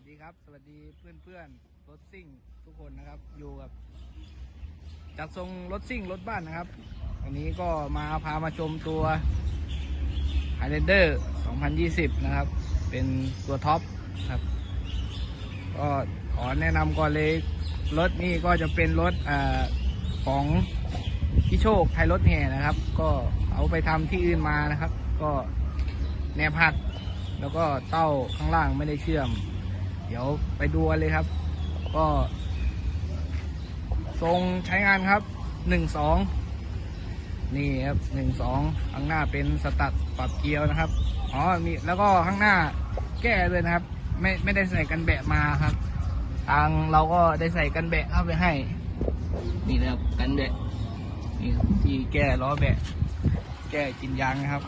วัสดีครับ สวัสดีเพื่อนเพื่อนๆรถซิ่งทุกคนนะครับอยู่กับจัดทรงรถซิ่งรถบ้านนะครับวันนี้ก็มาพามาชมตัว Highlander 2020 นะครับ เป็นตัวท็อปครับ ก็ขอแนะนำก่อนเลยรถนี่ก็จะเป็นรถอของพี่โชคไทยรถแห่นะครับ ก็เอาไปทำที่อื่นมานะครับ ก็แนบหักแล้วก็เต้าข้างล่างไม่ได้เชื่อม เดี๋ยวไปดูกันเลยครับ ก็ทรงใช้งานครับหนึ่งสองนี่ครับหนึ่งสองข้างหน้าเป็นสตัดปรับเกียวนะครับอ๋อมีแล้วก็ข้างหน้าแก้เลยนะครับ ไม่ไม่ได้ใส่กันแบะมาครับ ทางเราก็ได้ใส่กันแบะเข้าไปให้ นี่นะครับกันแบะนี่ที่แก้ล้อแบะ แก้กินยางนะครับ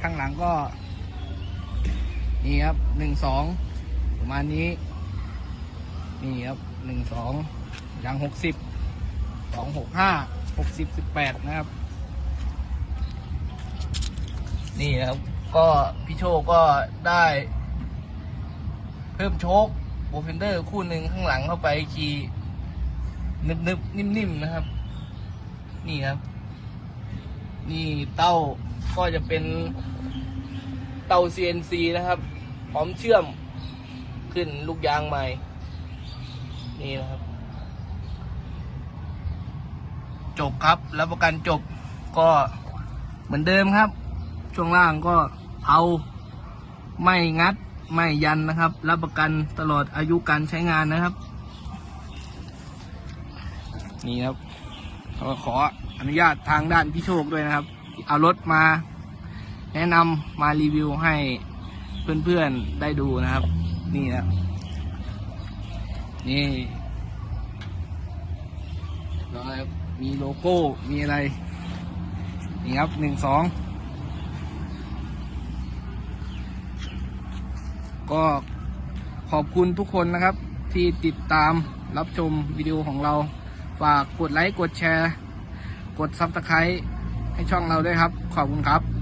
ข้างหลังก็ นี่ครับหนึ่งสอง ประมาณนี้ นี่ครับหนึ่งสองยางหกสิบสองหกห้าหกสิบสิบแปดนะครับ นี่นะครับ ก็พี่โชคก็ได้ เพิ่มโชคโบเฟนเดอร์คู่หนึ่งข้างหลังเข้าไปขี่นึบนึบๆนิ่มๆนะครับ นี่ครับ นี่เต้าก็จะเป็นเต้า CNC นะครับ พร้อมเชื่อม ขึ้นลูกยางใหม่ นี่นะครับ จบครับแล้วประกันจบก็เหมือนเดิมครับ ช่วงล่างก็เผาไม่งัดไม่ยันนะครับ รับประกันตลอดอายุการใช้งานนะครับ นี่ครับก็ขออนุญาตทางด้านพี่โชคด้วยนะครับ เอารถมา แนะนำมารีวิวให้เพื่อนๆได้ดูนะครับ นี่นะ นี่แล้วมีโลโก้ มีอะไร นี่ครับหนึ่งสอง ก็ขอบคุณทุกคนนะครับ ที่ติดตามรับชมวิดีโอของเรา ฝากกดไลค์ กดแชร์ กดซับสไครต์ให้ช่องเราด้วยครับ ขอบคุณครับ